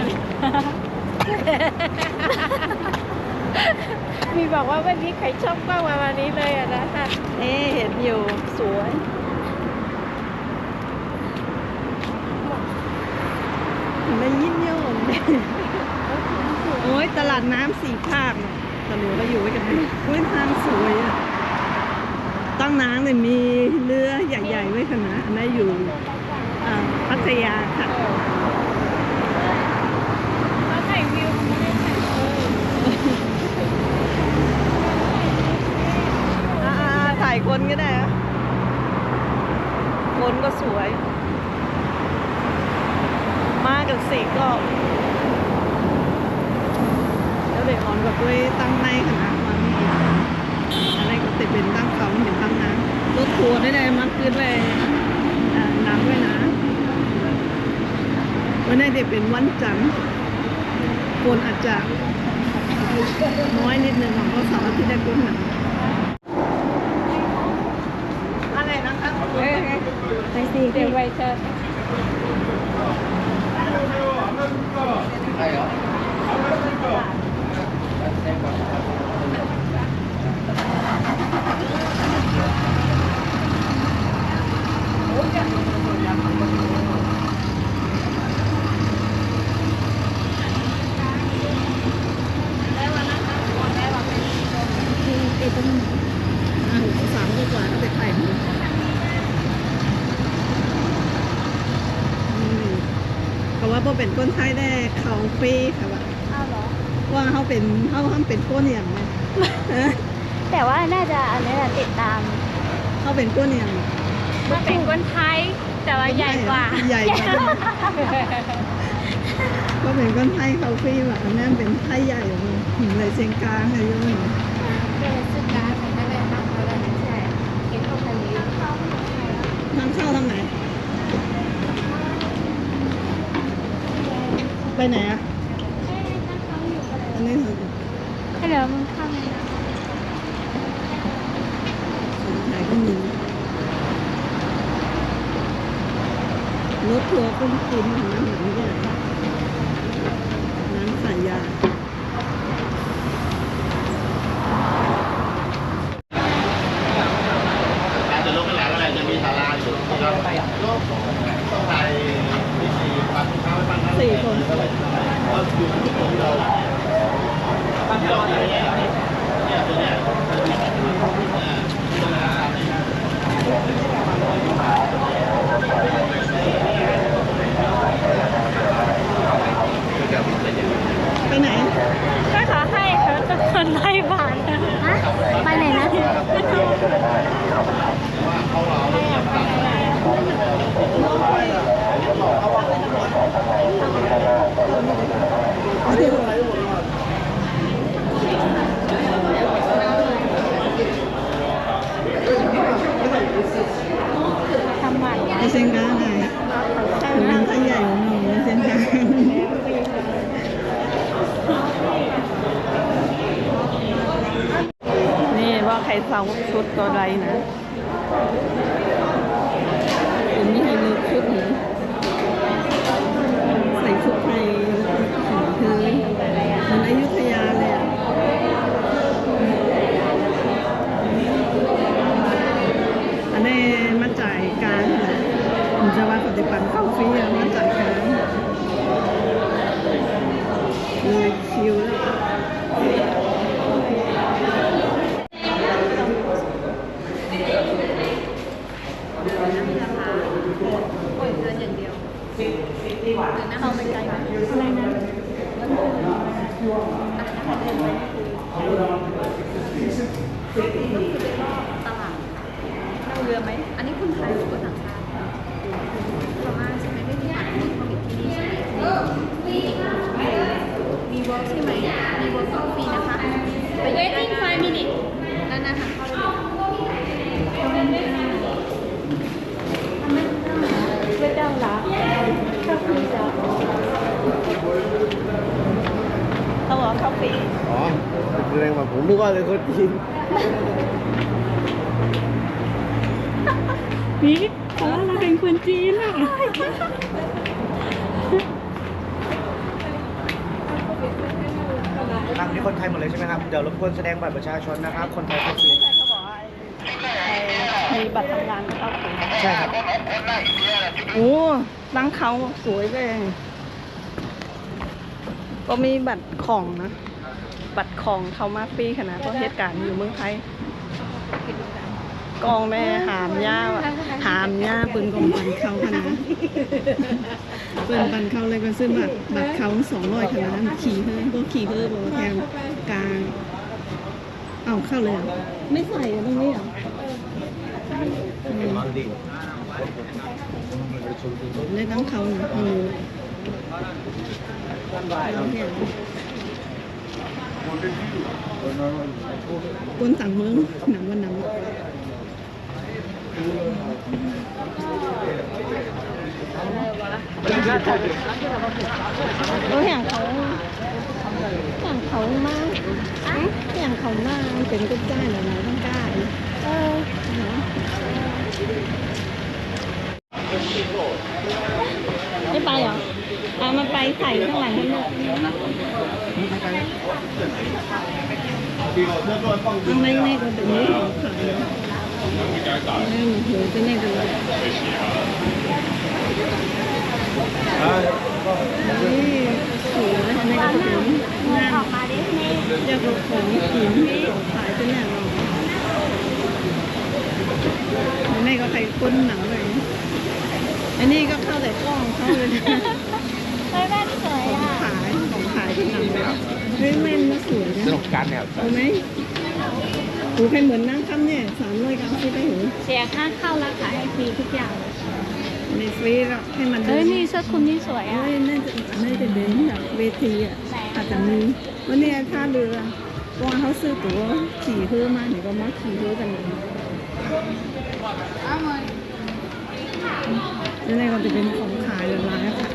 น มีบอกว่าวันนี้ใครชอบกล้องประมาณนี้เลยอะนะคะนี่เห็นอยู่สวยมันยิ่งโยงโอ้ยตลาดน้ำสี่ภาคเนี่ยตะหนูเราอยู่ไว้กันดิอุ้ยทางสวยอะตั้งน้ำเลยมีเรือใหญ่ๆไว้ขนาดอันนั้นอยู่อ่าพัทยาค่ะ เขาถ่ายวิวเขาไม่ได้ถ่ายเออ อ่าถ่ายคน ก็ได้อะคนก็สวย มากันสี่ก็แล้วเด็กออนกับด้วยตั้งในขนาดมันอะไรก็ติดเป็นตั้งเขาเห็นตั้งน้ำรถทัวร์ได้เลยมันขึ้นเลยน้ำด้วยนะวันนี้เด็กเป็นวันจันทร์คนอาจจะน้อยนิดนึงของเพราสาร์อาทิตย์ได้กุ้งหนักอะไรนะคะ เออ ไปสิเดี๋ยวไปเจอ อะสามก็กว่าไปไข่นี่เขา ว่าพอเป็นก้นไทยได้เขาฟรีค่ะว่าอ้าวเหรอ ว่าเขาเป็นเขาเขาเป็นก้นอย่างเนี่ยเออแต่ว่าน่าจะอันนี้แหละติดตามเขาเป็นก้นอย่างมันเป็นคนไทยแต่ว่าใหญ่กว่าใหญ่กว่าก็เป็นก้นไทยเขาฟรีว่ะอันนั้นเป็นไทยใหญ่เลยหินเลยเชียงกลางอะไรอย่างเงี้ย เป็นสึกการเป็นอะไรบ้างเขาเลยใช่เห็นเขาคนนี้ ทางเข้าทางไหน ไปไหนอะอันนี้เหรอ ให้เดี๋ยวมึงข้ามเลยนะ ขายก็มีรถทัวร์กุ้งกินของน้ำหนังเนี่ยน้ำสายยา การจะลงไปแล้วอะไรจะมีศาลาอยู่ที่เราไปต้องถ่ายที่สี่ปัดเท้าไปปัดนั้น สี่คน ก็อยู่ที่ผมเราที่เราเนี่ยเนี่ยตัวเนี้ย ไปไหน ถ้าเขาให้เขาจะคนไล่บาทนะ ฮะไปไหนนะ ทำหมันไปเชียงกางไงถึงน้ำสายใหญ่ของหนูเชียงกลางนี่ว่าใครเซาชุดตัวใดนะเป็นนี่ให้นึกชุดนี้ใส่ชุดไทยคือมันอยุธยาเลยอะ อันนี้มาจ่ายกลารนะผมจะว่าปฏิบัติเข้าฟรีอะมาจ่ายกลารเลยคิวแล้ว เขา คืออะบรผมนึกว่าเลยคนจีนนี่อ๋อเราเป็นคนจีนอะครับนี้คนไทยหมดเลยใช่ไหมครับ เดี๋ยวรบกวนแสดงบัตรประชาชนนะครับ คนไทยคนจีนมีบัตรทำงานก็ต้องใช่ครับโอ้ตั้งเขาสวยเลย ก็มีบัตรของนะ บัตรของเขามาฟรีขนาดเพราะเหตุการณ์อยู่เมืองไทยกองแม่หามย่าว่ะหามย่าปืนกองปันเขาขนาดปืนปันเขาเลยก็ซื้อบัตรบัตรเขาสองร้อยขนาดนั้นขี่เฮ้ยพวกขี่เฮ้ยบอกว่าแทนกลางเอาเข้าเลยเหรอไม่ใส่อะตรงนี้เหรออืมเล่นน้ำเขาหน่อยอืม คนสั่งเมืองหนังวันหนังโอ้ยอย่างเขาอย่างเขามากอย่างเขามากเป็นกุ๊จ้าหน่อยๆต้องกล้าอีกเออไม่ไปเหรออะมันไปใส่ข้างหลังข้างนอ กข้างในในก็เป็นนี้ของขายเออโหจะแน่กันเลยนี่สวยนะในกระปุกงานออกมาดิสนีย์เรียกว่าของหินขายจะแน่นอนในก็ใครก้นหนังเลย อันนี้ก็เข้าแต่กล้องเข้าเลยเฮ้ยแว่นสวยอะขายของขายเป็นหนังเลยเฮ้ยแม่าสวยนะสนุกการเนี่ยเอาไหมหูใครเหมือนนั่งค่ำเนี่ยสามร้อยเก้าสิบไปหูเสียค่าเข้าราคาให้ฟรีทุกอย่าง ในฟรีแล้วให้มันเฮ้ยนี่เสื้อคลุมนี่สวยอะเฮ้ยน่าจะน่าจะเดินแบบเวทีอะอาจจะมีวันนี้ท่าเรือวางเขาซื้อตั๋วขี่เพื่อมาเนี่ยก็มาขี่เพื่อกันเลยแล้วในก็จะเป็นของขายหลายร้านค่ะ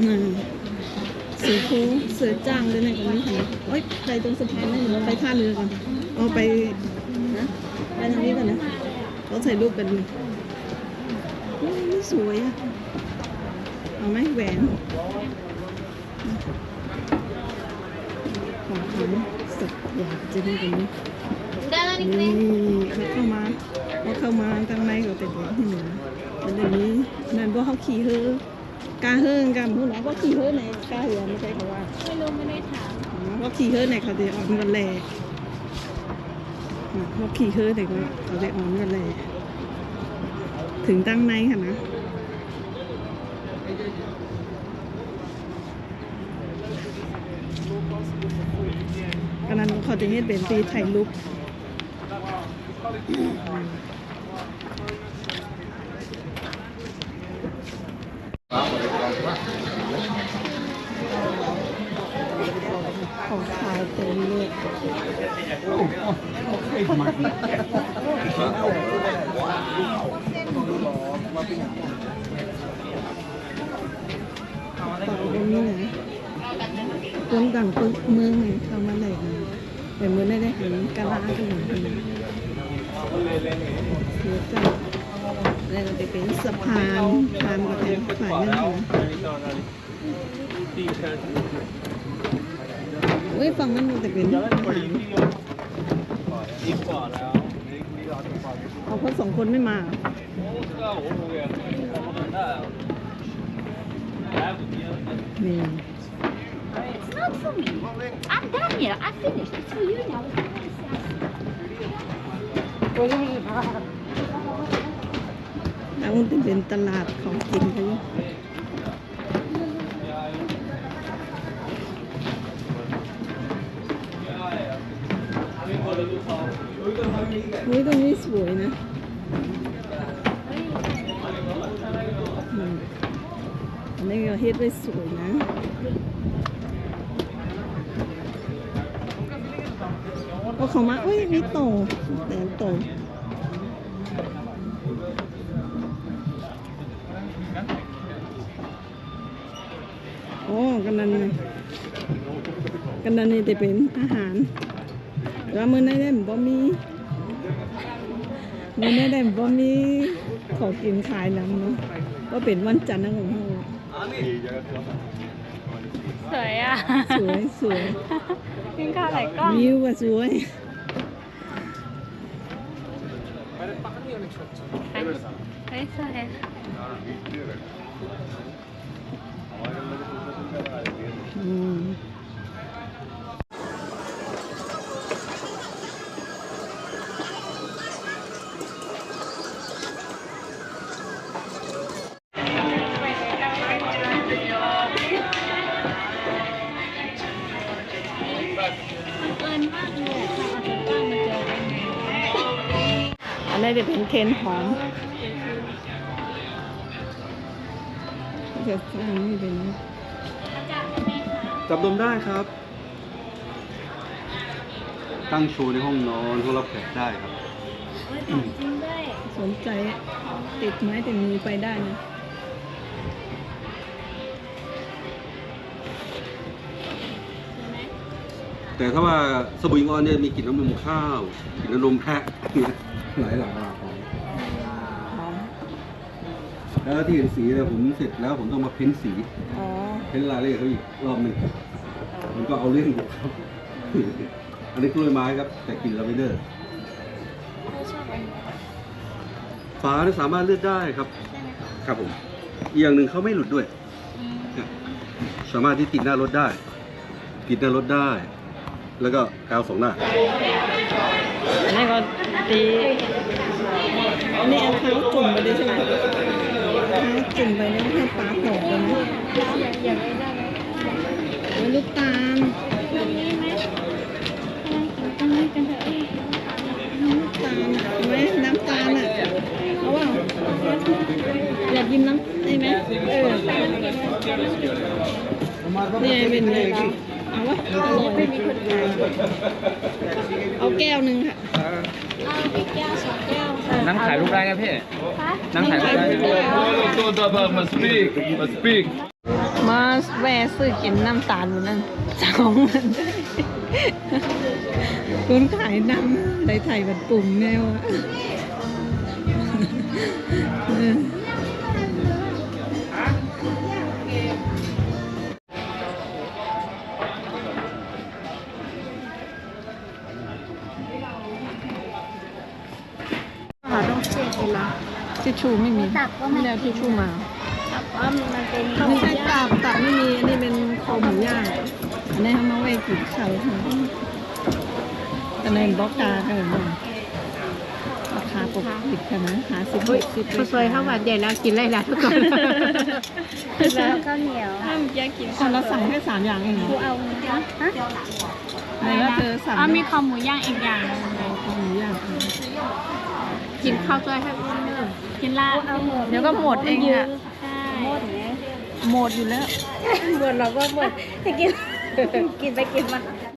อืมสีคูเสือจ้างด้วยในกันนี้ค่ะโอ๊ยไปตรงสะพานนั่นหนูไปท่าเรือก่อนเอาไปนะไปทางนี้ก่อนนะเขาถ่ายรูปกันโอ้ยนี่สวยอะเอาไหมแหวนของขวัญสักอย่างจะได้กันนี้นี่เขาเข้ามาเขาเข้ามาตั้งในก็เป็นแบบที่หนู เป็นอย่างนี้นั่นพวกเขาขี่เฮือกาเฮือกันพวกเราก็ขี่เฮือในกาเฮือไม่ใช่เขาว่าไม่รู้ไม่ได้ถามอ๋อเขาขี่เฮือในเขาจะออนกันแลอะเขาขี่เฮือในก็เขาจะออนกันแลถึงตั้งในค่ะนะกันนั้นเขาจะเฮ็ดเป็นตีถ่ายรู ปของขายเต็มเลยฝั่งตรงนี้นะคนต่างคนเมืองเข้ามาเลยแต่เมื่อได้ได้เห็นกะลากันหนึ่งเสียใจแล้วก็จะเป็นสะพานทานกับแทนฝ่ายนั่นเอง เฮ้ยฝั่งนั้นมันจะเป็นอาหารเอาคนสองคนไม่มานี่ It's not for me I'm done here I finished it's for you now แล้วมันจะเป็นตลาดของกินเขาอยู่ตรงนี้สวยนะอันนี้ก็เฮ็ดได้สวยนะก็เขามาเอ้ยมีโตแต่โตโอ้กันนันกันนันนี่จะเป็นอาหาร แล้วมือในเล่มบ่มีนี่แน่ได้บ่มีของกินขายนำเนาะก็เป็นวันจันทร์นะของเราสวยอะ สวยสวยกินข้าวไหนกล้องวิวก็สวยเฮ้ยสวยอืม จะเป็นเคนหอมจะสร้างนี่เป็นจับดมได้ครับ ตั้งโชว์ในห้องนอนห้องรับแขกได้ครับโอ้ยของจริงด้วยสนใจติดไม้ติดมือไปได้นะแต่ถ้าว่าสบู่อิงออนเนี่ยมีกลิ่นน้ำนมข้าวกลิ่นน้ำนมแพะ เนี่ยหลายหลายหลากหลายหอมแล้วที่เห็นสีเนี่ยผมเสร็จแล้วผมต้องมาเพ้นสี อ๋อเพ้นรายละเอียดเขาอีกรอบหนึ่งมันก็เอาเรื่องอยู่ครับ อันนี้กล้วยไม้ครับ แต่กลิ่นลาเวนเดอร์เขาชอบอันนี้ฝาเนี่ยสามารถเลือกได้ครับใช่ไหมคะครับผมอีกอย่างหนึ่งเขาไม่หลุดด้วย อืมเนี่ยสามารถที่ติดหน้ารถได้ติดหน้ารถได้ แล้วก็กาวสองหน้า อันนี้ก็ตี อันนี้เอาเท้าจุ่มไปเลยใช่ไหมเท้าจุ่มไปแล้วให้ปลาหอมกันนะอยากอยากได้ได้ไหมโอ้ยลูกตาลแบบนี้ไหมอะไรกินตั้งนี้กันเถอะเอ้ยน้ำตาลเห็นไหมน้ำตาลอะเอาว่าอยากกินน้ำได้ไหมเออนี่เป็นเลยเอาวะรอไม่มีคนขายเอาแก้วหนึ่งค่ะเอาแก้วสองแก้ว น้ำถ่ายรูปได้ครับพี่คะน้ำถ่ายรูปได้ตัวตัวมาสปีกมาสปีกมาแวะซื้อกินน้ำตาลอยู่นั่นสองมันคุณขายน้ำได้ไทยบัดปุ่มแนวอะ ทิชชู่ไม่มีตักก็ไม่ไม่ได้เอาทิชชู่มาตักว่ามันเป็นไม่ใช่ตับตับไม่มีอันนี้เป็นคอหมูย่างอันนี้ทำมาไว้กินเช้าค่ะอันนี้บล็อกกาค่ะผมราคาปกติค่ะนะหาสิบหกสิบเขาซอยข้าวหวานใหญ่แล้วกินไรล่ะทุกคนแล้วข้าวเหนียวถ้าอยากกินคนเราสั่งแค่สามอย่างเองเหรอกูเอาฮะไหนว่าเธอสั่งอ๋อมีคอหมูย่างอีกอย่างหนึ่งคอหมูย่างกินข้าวซอยให้อ้วนเนอะ กินลาบเอาหมดเดี๋ยวก็หมดเองอะใช่หมดไงหมดอยู่แล้วหมดเราก็หมดจะกิน กินไปกินมา